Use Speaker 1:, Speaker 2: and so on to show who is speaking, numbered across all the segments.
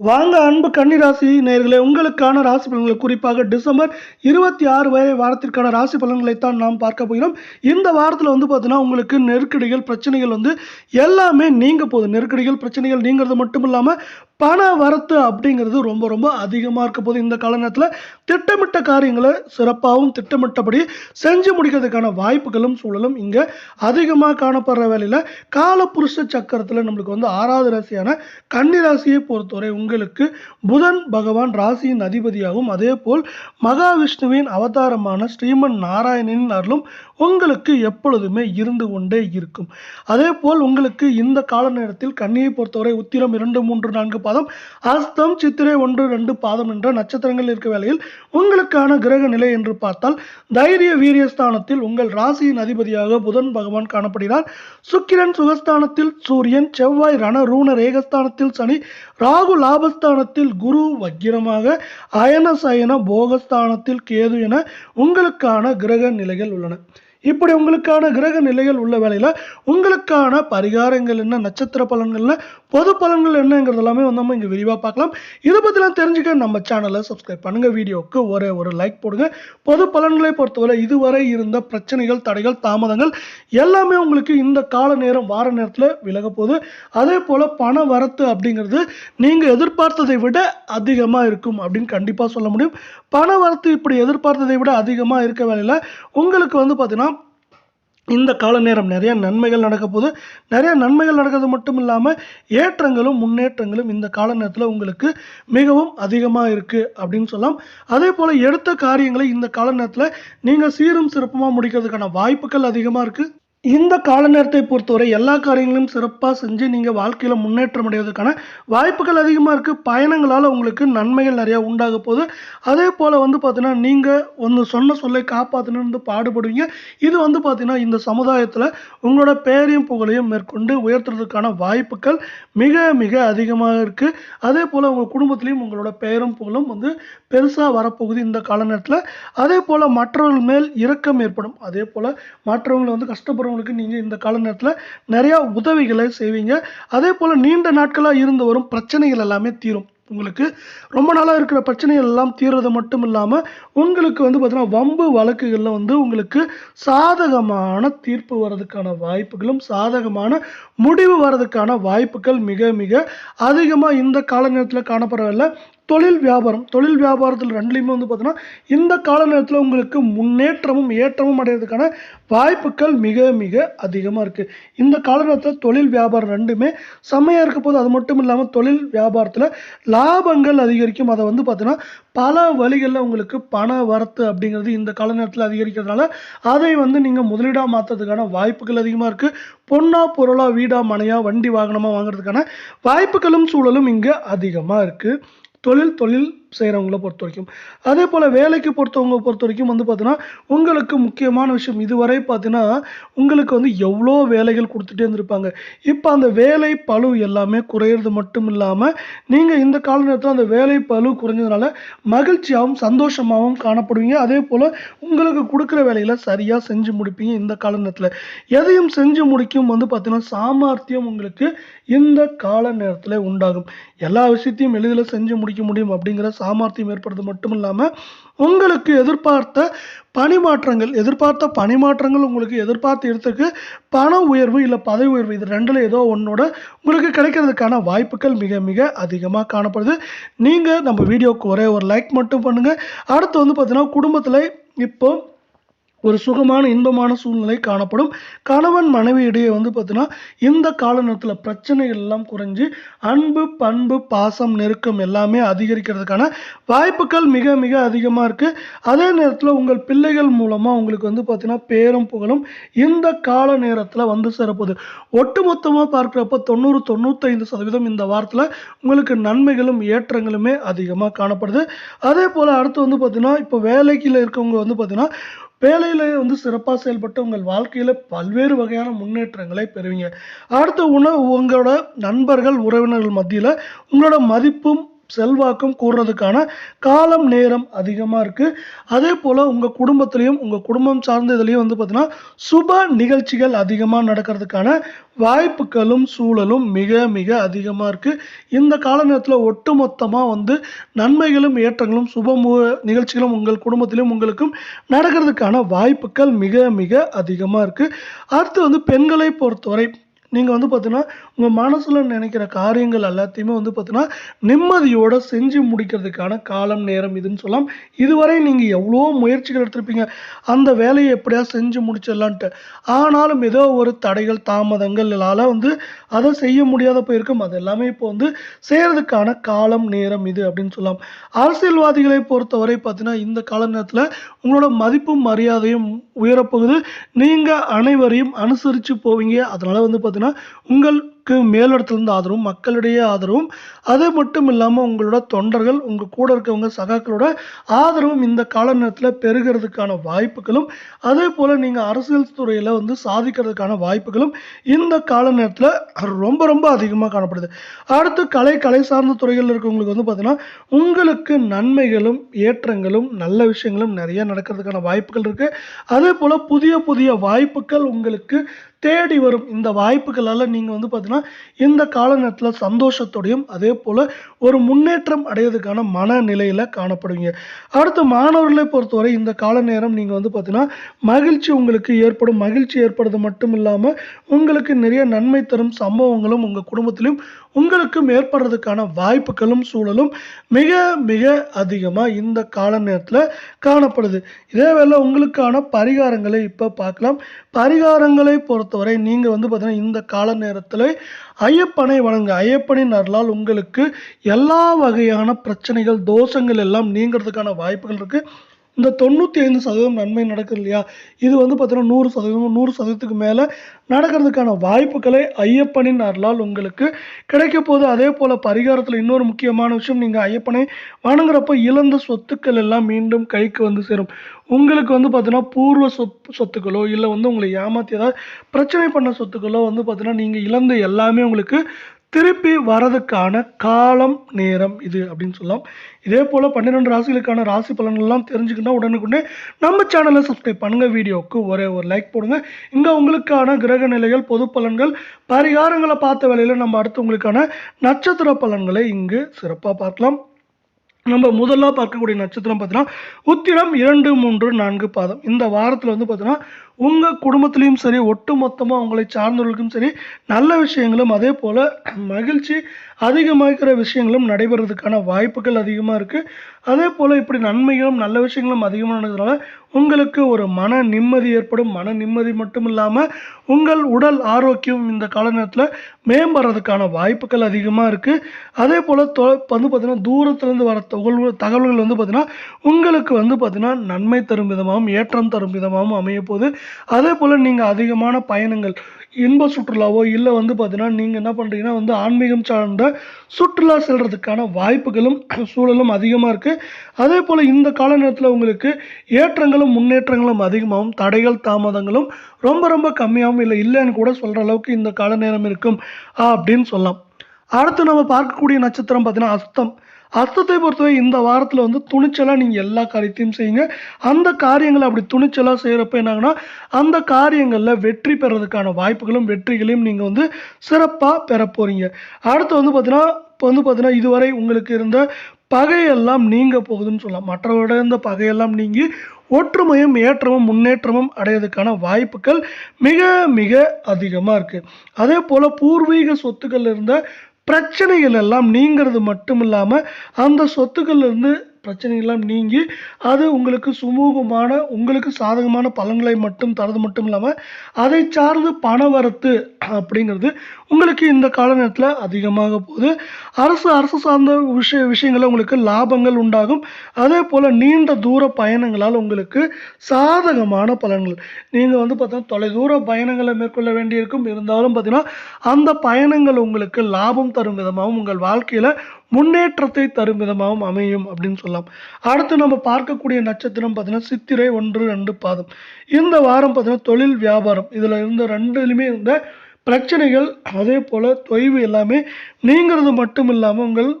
Speaker 1: வாங்க அன்பு கன்னிராசி நேயர்களே உங்களுக்கான ராசி பலன்களை குறிப்பாக டிசம்பர் இருபத்தி ஆறு வரை வாரத்திற்கான ராசி பலன்களை தான் நாம் பார்க்க போகிறோம். இந்த வாரத்தில் வந்து பார்த்தீங்கன்னா உங்களுக்கு நெருக்கடிகள் பிரச்சனைகள் வந்து எல்லாமே நீங்க போகுது. நெருக்கடிகள் பிரச்சனைகள் நீங்கிறது மட்டும் இல்லாமல் பண வரத்து அப்படிங்கிறது ரொம்ப ரொம்ப அதிகமாக இருக்க போது இந்த காலநேரத்தில் திட்டமிட்ட காரியங்களை சிறப்பாகவும் திட்டமிட்டபடி செஞ்சு முடிக்கிறதுக்கான வாய்ப்புகளும் சூழலும் இங்கே அதிகமாக காணப்படுற வேலையில் காலபுருஷ சக்கரத்தில் நம்மளுக்கு வந்து ஆறாவது ராசியான கன்னி ராசியை பொறுத்தவரை உங்களுக்கு புதன் பகவான் ராசியின் அதிபதியாகவும் அதே போல் மகாவிஷ்ணுவின் அவதாரமான ஸ்ரீமன் நாராயணனின் அருளும் உங்களுக்கு எப்பொழுதுமே இருந்து கொண்டே இருக்கும். அதே போல் உங்களுக்கு இந்த கால நேரத்தில் கன்னியை பொறுத்தவரை உத்திரம் இரண்டு மூன்று நான்கு பாதம் அஸ்தம் சித்திரை ஒன்று ரெண்டு பாதம் என்ற நட்சத்திரங்கள் இருக்க வேளையில் உங்களுக்கான கிரக நிலை என்று பார்த்தால் தைரிய வீரியஸ்தானத்தில் உங்கள் ராசியின் அதிபதியாக புதன் பகவான் காணப்படுகிறார். சுக்கிரன் சுகஸ்தானத்தில் சூரியன் செவ்வாய் ரண ரூண ரேகஸ்தானத்தில் சனி ராகு லாபஸ்தானத்தில் குரு வக்கிரமாக அயன சயன போகஸ்தானத்தில் கேது என உங்களுக்கான கிரக நிலைகள் உள்ளன. இப்படி உங்களுக்கான கிரக நிலைகள் உள்ள வேலையில் உங்களுக்கான பரிகாரங்கள் என்ன நட்சத்திர பலன்கள்னு பொது பலன்கள் என்னங்கிறது எல்லாமே வந்து நம்ம இங்கே விரிவாக பார்க்கலாம். இதை பற்றிலாம் தெரிஞ்சுக்க நம்ம சேனலை சப்ஸ்கிரைப் பண்ணுங்கள் வீடியோவுக்கு ஒரே ஒரு லைக் போடுங்க. பொது பலன்களை பொறுத்தவரை இதுவரை இருந்த பிரச்சனைகள் தடைகள் தாமதங்கள் எல்லாமே உங்களுக்கு இந்த கால நேரம் வார நேரத்தில் விலக போகுது. அதே போல் பண வரத்து அப்படிங்கிறது நீங்கள் எதிர்பார்த்ததை விட அதிகமாக இருக்கும் அப்படின்னு கண்டிப்பாக சொல்ல முடியும். பண வரத்து இப்படி எதிர்பார்த்ததை விட அதிகமாக இருக்க வேலையில் உங்களுக்கு வந்து பார்த்தீங்கன்னா இந்த கால நேரம் நிறைய நன்மைகள் நடக்க போகுது. நிறைய நன்மைகள் நடக்கிறது மட்டும் இல்லாமல் ஏற்றங்களும் முன்னேற்றங்களும் இந்த கால நேரத்தில் உங்களுக்கு மிகவும் அதிகமாக இருக்குது அப்படின்னு சொல்லலாம். அதே போல் எடுத்த காரியங்களை இந்த கால நேரத்தில் நீங்கள் சீரும் சிறப்புமாக முடிக்கிறதுக்கான வாய்ப்புகள் அதிகமாக இருக்குது இந்த கால நேரத்தை பொறுத்தவரை எல்லா காரியங்களையும் சிறப்பாக செஞ்சு நீங்கள் வாழ்க்கையில் முன்னேற்றம் அடைவதற்கான வாய்ப்புகள் அதிகமாக இருக்குது பயணங்களால் உங்களுக்கு நன்மைகள் நிறையா உண்டாக போகுது. அதே போல் வந்து பார்த்தீங்கன்னா நீங்கள் ஒன்று சொன்ன சொல்லை காப்பாற்றணும்னு பாடுபடுவீங்க. இது வந்து பார்த்தீங்கன்னா இந்த சமுதாயத்தில் உங்களோட பேரையும் புகழையும் மேற்கொண்டு உயர்த்துறதுக்கான வாய்ப்புகள் மிக மிக அதிகமாக இருக்குது அதே போல் உங்கள் குடும்பத்துலேயும் உங்களோட பெயரும் புகழும் வந்து பெருசாக வரப்போகுது இந்த கால நேரத்தில் அதே போல் மற்றவர்கள் மேல் இரக்கம் ஏற்படும். அதே போல் மற்றவங்களை வந்து கஷ்டப்படுறவங்களுக்கு நீங்கள் இந்த கால நேரத்தில் நிறையா உதவிகளை செய்வீங்க. அதே போல் நீண்ட நாட்களாக இருந்து வரும் பிரச்சனைகள் எல்லாமே தீரும். உங்களுக்கு ரொம்ப நாளாக இருக்கிற பிரச்சனைகள் எல்லாம் தீர்றது மட்டும் இல்லாமல் உங்களுக்கு வந்து பார்த்தீங்கன்னா வம்பு வழக்குகளில் வந்து உங்களுக்கு சாதகமான தீர்ப்பு வர்றதுக்கான வாய்ப்புகளும் சாதகமான முடிவு வர்றதுக்கான வாய்ப்புகள் மிக மிக அதிகமாக இந்த காலநேரத்தில் காணப்படவில்லை தொழில் வியாபாரம் தொழில் வியாபாரத்தில் ரெண்டுலேயுமே வந்து பார்த்தீங்கன்னா இந்த கால நேரத்தில் உங்களுக்கு முன்னேற்றமும் ஏற்றமும் அடைகிறதுக்கான வாய்ப்புகள் மிக மிக அதிகமாக இருக்குது இந்த கால நேரத்தில் தொழில் வியாபாரம் ரெண்டுமே செம்மையாக இருக்க போது அது மட்டும் இல்லாமல் தொழில் வியாபாரத்தில் லாபங்கள் அதிகரிக்கும். அதை வந்து பார்த்தீங்கன்னா பல வழிகளில் உங்களுக்கு பண வரத்து அப்படிங்கிறது இந்த கால நேரத்தில் அதிகரிக்கிறதுனால அதை வந்து நீங்கள் முதலீடாக மாற்றுறதுக்கான வாய்ப்புகள் அதிகமாக இருக்குது பொண்ணா பொருளாக வீடா மனையா வண்டி வாகனமாக வாங்குறதுக்கான வாய்ப்புகளும் சூழலும் இங்கே அதிகமாக இருக்குது தொழில் தொழில் செய்கிறவங்கள பொறுத்த வரைக்கும் அதே போல் வேலைக்கு பொறுத்தவங்க பொறுத்த வரைக்கும் வந்து பார்த்தீங்கன்னா உங்களுக்கு முக்கியமான விஷயம் இதுவரை பார்த்தீங்கன்னா உங்களுக்கு வந்து எவ்வளோ வேலைகள் கொடுத்துட்டே இருந்திருப்பாங்க. இப்போ அந்த வேலை பளு எல்லாமே குறையிறது மட்டும் இல்லாமல் நீங்கள் இந்த கால நேரத்தில் அந்த வேலை பளு குறைஞ்சதுனால மகிழ்ச்சியாகவும் சந்தோஷமாகவும் காணப்படுவீங்க. அதே போல் உங்களுக்கு கொடுக்குற வேலையில் சரியாக செஞ்சு முடிப்பீங்க இந்த கால நேரத்தில் எதையும் செஞ்சு முடிக்கும் வந்து பார்த்தீங்கன்னா சாமர்த்தியம் உங்களுக்கு இந்த கால நேரத்தில் உண்டாகும். எல்லா விஷயத்தையும் எளிதில் செஞ்சு முடிக்க முடியும் அப்படிங்கிற சாமர்த்தியம் ஏற்படுறது மட்டும் இல்லாமல் உங்களுக்கு எதிர்பார்த்த பணிமாற்றங்கள் எதிர்பார்த்த பணிமாற்றங்கள் உங்களுக்கு எதிர்பார்த்த இடத்துக்கு பண உயர்வு இல்லை பதவி உயர்வு இது ரெண்டில் ஏதோ ஒன்றோட உங்களுக்கு கிடைக்கிறதுக்கான வாய்ப்புகள் மிக மிக அதிகமாக காணப்படுது. நீங்கள் நம்ம வீடியோவுக்கு ஒரே ஒரு லைக் மட்டும் பண்ணுங்கள் அடுத்து வந்து பார்த்தீங்கன்னா குடும்பத்தில் இப்போது ஒரு சுகமான இன்பமான சூழ்நிலை காணப்படும். கணவன் மனைவி இடையே வந்து பார்த்தீங்கன்னா இந்த காலநேரத்தில் பிரச்சனைகள் எல்லாம் குறைஞ்சு அன்பு பண்பு பாசம் நெருக்கம் எல்லாமே அதிகரிக்கிறதுக்கான வாய்ப்புகள் மிக மிக அதிகமாக இருக்குது அதே நேரத்தில் உங்கள் பிள்ளைகள் மூலமாக உங்களுக்கு வந்து பார்த்தீங்கன்னா பேரும் புகழும் இந்த கால நேரத்தில் வந்து சேரப்போகுது. ஒட்டுமொத்தமாக பார்க்குறப்ப தொண்ணூறு தொண்ணூத்தைந்து சதவீதம் இந்த வாரத்தில் உங்களுக்கு நன்மைகளும் ஏற்றங்களுமே அதிகமாக காணப்படுது. அதே போல் அடுத்து வந்து பார்த்தீங்கன்னா இப்போ வேலைக்கில் இருக்கவங்க வந்து பார்த்தீங்கன்னா வேலையில் வந்து சிறப்பாக செயல்பட்டு உங்கள் வாழ்க்கையில் பல்வேறு வகையான முன்னேற்றங்களை பெறுவீங்க. அடுத்த உணவு உங்களோட நண்பர்கள் உறவினர்கள் மத்தியில் உங்களோட மதிப்பும் செல்வாக்கும் கூறுறதுக்கான காலம் நேரம் அதிகமாக இருக்குது அதே போல் உங்கள் குடும்பத்துலேயும் உங்கள் குடும்பம் சார்ந்த இதுலேயும் வந்து பார்த்தீங்கன்னா சுப நிகழ்ச்சிகள் அதிகமாக நடக்கிறதுக்கான வாய்ப்புகளும் சூழலும் மிக மிக அதிகமாக இருக்குது இந்த கால நேரத்தில் ஒட்டுமொத்தமாக வந்து நன்மைகளும் ஏற்றங்களும் சுப நிகழ்ச்சிகளும் உங்கள் குடும்பத்திலும் உங்களுக்கும் நடக்கிறதுக்கான வாய்ப்புகள் மிக மிக அதிகமாக இருக்குது அடுத்து வந்து பெண்களை பொறுத்தவரை நீங்கள் வந்து பார்த்தீங்கன்னா உங்கள் மனசில் நினைக்கிற காரியங்கள் எல்லாத்தையுமே வந்து பார்த்தீங்கன்னா நிம்மதியோட செஞ்சு முடிக்கிறதுக்கான காலம் நேரம் இதுன்னு சொல்லலாம். இதுவரை நீங்கள் எவ்வளோ முயற்சிகள் எடுத்திருப்பீங்க? அந்த வேலையை எப்படியா செஞ்சு முடிச்சிடலான்ட்டு. ஆனாலும் ஏதோ ஒரு தடைகள் தாமதங்களால் வந்து அதை செய்ய முடியாத போயிருக்கும். அது எல்லாமே இப்போ வந்து செய்கிறதுக்கான காலம் நேரம் இது அப்படின்னு சொல்லலாம். அரசியல்வாதிகளை பொறுத்தவரை பார்த்தீங்கன்னா இந்த கால நேரத்தில் உங்களோட மதிப்பும் மரியாதையும் உயரப்போகுது. நீங்கள் அனைவரையும் அனுசரித்து போவீங்க. அதனால் வந்து பார்த்தீங்கன்னா உங்கள் உங்களுக்கு மேலிடத்துலேருந்து ஆதரவும் மக்களிடையே ஆதரவும். அது மட்டும் இல்லாமல் உங்களோட தொண்டர்கள் உங்கள் கூட இருக்கவங்க சகாக்களோட ஆதரவும் இந்த கால நேரத்தில் பெருகிறதுக்கான வாய்ப்புகளும் அதே போல் நீங்கள் அரசியல் துறையில் வந்து சாதிக்கிறதுக்கான வாய்ப்புகளும் இந்த கால நேரத்தில் ரொம்ப ரொம்ப அதிகமாக காணப்படுது. அடுத்து கலை கலை சார்ந்த துறைகளில் இருக்கவங்களுக்கு வந்து பார்த்தீங்கன்னா உங்களுக்கு நன்மைகளும் ஏற்றங்களும் நல்ல விஷயங்களும் நிறைய நடக்கிறதுக்கான வாய்ப்புகள் இருக்குது அதே போல் புதிய புதிய வாய்ப்புகள் உங்களுக்கு தேடி வரும். இந்த வாய்ப்புகளால் நீங்கள் வந்து பார்த்தீங்கன்னா இந்த கால நேரத்தில் சந்தோஷத்தோடையும் அதே போல் ஒரு முன்னேற்றம் அடையிறதுக்கான மனநிலையில் காணப்படுவீங்க. அடுத்து மாணவர்களை பொறுத்தவரை இந்த கால நேரம் நீங்கள் வந்து பார்த்தீங்கன்னா மகிழ்ச்சி உங்களுக்கு ஏற்படும். மகிழ்ச்சி ஏற்படுறது மட்டும் இல்லாமல் உங்களுக்கு நிறைய நன்மை தரும் சம்பவங்களும் உங்கள் குடும்பத்திலும் உங்களுக்கும் ஏற்படுறதுக்கான வாய்ப்புகளும் சூழலும் மிக மிக அதிகமாக இந்த கால நேரத்தில் காணப்படுது இதேவேளை உங்களுக்கான பரிகாரங்களை இப்போ பார்க்கலாம். பரிகாரங்களை பொறுத்தவரை நீங்கள் வந்து பார்த்திங்கன்னா இந்த கால நேரத்தில் ஐயப்பனை வழங்க ஐயப்பனின் அருளால் உங்களுக்கு எல்லா வகையான பிரச்சனைகள் தோஷங்கள் எல்லாம் நீங்கிறதுக்கான வாய்ப்புகள் இருக்குது இந்த தொண்ணூற்றி ஐந்து சதவீதம் நன்மை நடக்குது இல்லையா? இது வந்து பார்த்தீங்கன்னா நூறு சதவீதம் நூறு சதவீதத்துக்கு மேலே நடக்கிறதுக்கான வாய்ப்புகளை ஐயப்பனின் அருளால் உங்களுக்கு கிடைக்க போகுது. அதே போல் பரிகாரத்தில் இன்னொரு முக்கியமான விஷயம் நீங்கள் ஐயப்பனை வணங்குறப்ப இழந்த சொத்துக்கள் எல்லாம் மீண்டும் கைக்கு வந்து சேரும். உங்களுக்கு வந்து பார்த்தீங்கன்னா பூர்வ சொத் சொத்துக்களோ இல்லை வந்து உங்களை ஏமாற்றி ஏதாவது பிரச்சனை பண்ண சொத்துக்களோ வந்து பார்த்தீங்கன்னா நீங்கள் இழந்த எல்லாமே உங்களுக்கு திருப்பி வரதுக்கான காலம் நேரம் இது அப்படின்னு சொல்லலாம். இதே போல் பன்னிரெண்டு ராசிகளுக்கான ராசி பலன்கள்லாம் தெரிஞ்சுக்கிட்டா உடனுக்குடனே நம்ம சேனலை சப்ஸ்கிரைப் பண்ணுங்க. வீடியோவுக்கு ஒரே ஒரு லைக் போடுங்க. இங்கே உங்களுக்கான கிரக நிலைகள் பொது பலன்கள் பரிகாரங்களை பார்த்த வேலையில் நம்ம அடுத்து உங்களுக்கான நட்சத்திர பலன்களை இங்கு சிறப்பாக பார்க்கலாம். நம்ம முதல்ல பார்க்கக்கூடிய நட்சத்திரம் பார்த்தீங்கன்னா உத்திரம் இரண்டு மூன்று நான்கு பாதம். இந்த வாரத்தில் வந்து பார்த்தீங்கன்னா உங்கள் குடும்பத்துலேயும் சரி ஒட்டு மொத்தமாக உங்களை சார்ந்தவர்களுக்கும் சரி நல்ல விஷயங்களும் அதே போல் மகிழ்ச்சி அதிகமாகிற விஷயங்களும் நடைபெறதுக்கான வாய்ப்புகள் அதிகமாக இருக்குது அதே போல் இப்படி நன்மைகளும் நல்ல விஷயங்களும் அதிகமாக நடக்கிறதுனால உங்களுக்கு ஒரு மன நிம்மதி ஏற்படும். மன நிம்மதி மட்டும் இல்லாமல் உங்கள் உடல் ஆரோக்கியம் இந்த கால நேரத்தில் மேம்படுறதுக்கான வாய்ப்புகள் அதிகமாக இருக்குது அதே போல் தொ வந்து பார்த்திங்கன்னா தூரத்துலேருந்து வர தகவல் தகவல்கள் வந்து பார்த்திங்கன்னா உங்களுக்கு வந்து பார்த்திங்கன்னா நன்மை தரும் விதமாகவும் ஏற்றம் தரும் விதமாகவும் அமையப்போகுது அதே போல் நீங்கள் அதிகமான பயணங்கள் இன்ப சுற்றுலாவோ இல்லை வந்து பார்த்தீங்கன்னா நீங்கள் என்ன பண்ணுறீங்கன்னா வந்து ஆன்மீகம் சார்ந்த சுற்றுலா செல்கிறதுக்கான வாய்ப்புகளும் சூழலும் அதிகமாக இருக்குது அதே போல் இந்த கால நேரத்தில் உங்களுக்கு ஏற்றங்களும் முன்னேற்றங்களும் அதிகமாகவும் தடைகள் தாமதங்களும் ரொம்ப ரொம்ப கம்மியாகவும் இல்லை இல்லைன்னு கூட சொல்கிற அளவுக்கு இந்த கால நேரம் இருக்கும் அப்படின்னு சொல்லலாம். அடுத்து நம்ம பார்க்கக்கூடிய நட்சத்திரம் பார்த்தீங்கன்னா அஸ்தம். அர்த்தத்தை பொறுத்தவரை இந்த வாரத்தில் வந்து துணிச்சலாக நீங்கள் எல்லா காரியத்தையும் செய்யுங்க. அந்த காரியங்களை அப்படி துணிச்சலாக செய்கிறப்ப என்னாங்கன்னா அந்த காரியங்களில் வெற்றி பெறதுக்கான வாய்ப்புகளும் வெற்றிகளையும் நீங்கள் வந்து சிறப்பாக பெற போகிறீங்க அடுத்து வந்து பார்த்தீங்கன்னா இப்போ வந்து பார்த்தீங்கன்னா இதுவரை உங்களுக்கு இருந்த பகையெல்லாம் நீங்க போகுதுன்னு சொல்லலாம். மற்றவரோட இருந்த பகையெல்லாம் நீங்கி ஒற்றுமையும் ஏற்றமும் முன்னேற்றமும் அடையிறதுக்கான வாய்ப்புகள் மிக மிக அதிகமாக இருக்குது அதே போல் பூர்வீக சொத்துக்கள் இருந்த பிரச்சனைகள் எல்லாம் நீங்கிறது மட்டும் இல்லாமல் அந்த சொத்துக்கள்லேருந்து பிரச்சனைகள்லாம் நீங்கி அது உங்களுக்கு சுமூகமான உங்களுக்கு சாதகமான பலன்களை மட்டும் தரது மட்டும் இல்லாமல் அதை சார்ந்து பண வரத்து அப்படிங்கிறது உங்களுக்கு இந்த கால நேரத்தில் அதிகமாக போகுது. அரசு அரசு சார்ந்த விஷய விஷயங்களில் உங்களுக்கு லாபங்கள் உண்டாகும். அதே போல் நீண்ட தூர பயணங்களால் உங்களுக்கு சாதகமான பலன்கள். நீங்கள் வந்து பார்த்தீங்கன்னா தொலைதூர பயணங்களை மேற்கொள்ள வேண்டியிருக்கும். இருந்தாலும் பார்த்தீங்கன்னா அந்த பயணங்கள் உங்களுக்கு லாபம் தரும் விதமாகவும் உங்கள் வாழ்க்கையில் முன்னேற்றத்தை தரும் விதமாகவும் அமையும் அப்படின்னு சொல்லலாம். அடுத்து நம்ம பார்க்கக்கூடிய நட்சத்திரம் பார்த்தீங்கன்னா சித்திரை ஒன்று ரெண்டு பாதம். இந்த வாரம் பார்த்தீங்கன்னா தொழில் வியாபாரம். இதில் இருந்த ரெண்டுலையுமே இருந்த பிரச்சனைகள் அதே போல் தொய்வு எல்லாமே நீங்கிறது மட்டும் இல்லாமல் உங்கள்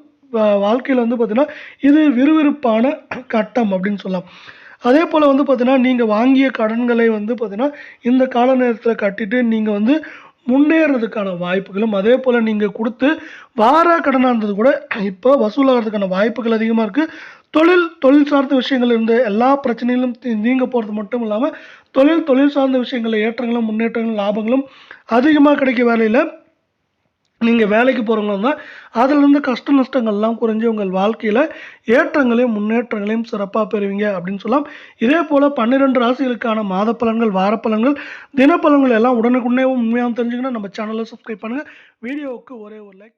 Speaker 1: வாழ்க்கையில் வந்து பார்த்திங்கன்னா இது விறுவிறுப்பான கட்டம் அப்படின்னு சொல்லலாம். அதே போல் வந்து பார்த்தீங்கன்னா நீங்கள் வாங்கிய கடன்களை வந்து பார்த்தீங்கன்னா இந்த கால நேரத்தில் கட்டிட்டு நீங்கள் வந்து முன்னேறதுக்கான வாய்ப்புகளும் அதே போல் நீங்கள் கொடுத்து வார கடனாக இருந்தது கூட இப்போ வசூலாகிறதுக்கான வாய்ப்புகள் அதிகமாக இருக்குது தொழில் தொழில் சார்ந்த விஷயங்கள் இருந்த எல்லா பிரச்சனைகளும் நீங்க போகிறது மட்டும் இல்லாமல் தொழில் தொழில் சார்ந்த விஷயங்களில் ஏற்றங்களும் முன்னேற்றங்களும் லாபங்களும் அதிகமாக கிடைக்க வேலையில் நீங்கள் வேலைக்கு போகிறவங்களும் தான் அதிலிருந்து கஷ்ட நஷ்டங்கள்லாம் குறைஞ்சி உங்கள் வாழ்க்கையில் ஏற்றங்களையும் முன்னேற்றங்களையும் சிறப்பாக பெறுவீங்க அப்படின்னு சொல்லலாம். இதே போல் பன்னிரெண்டு ராசிகளுக்கான மாத பலன்கள் வார பலன்கள் தினப்பலன்கள் எல்லாம் உடனுக்குடனே உண்மையாக தெரிஞ்சுக்கணும் நம்ம சேனலை சப்ஸ்கிரைப் பண்ணுங்கள் வீடியோவுக்கு ஒரே ஒரு லைக்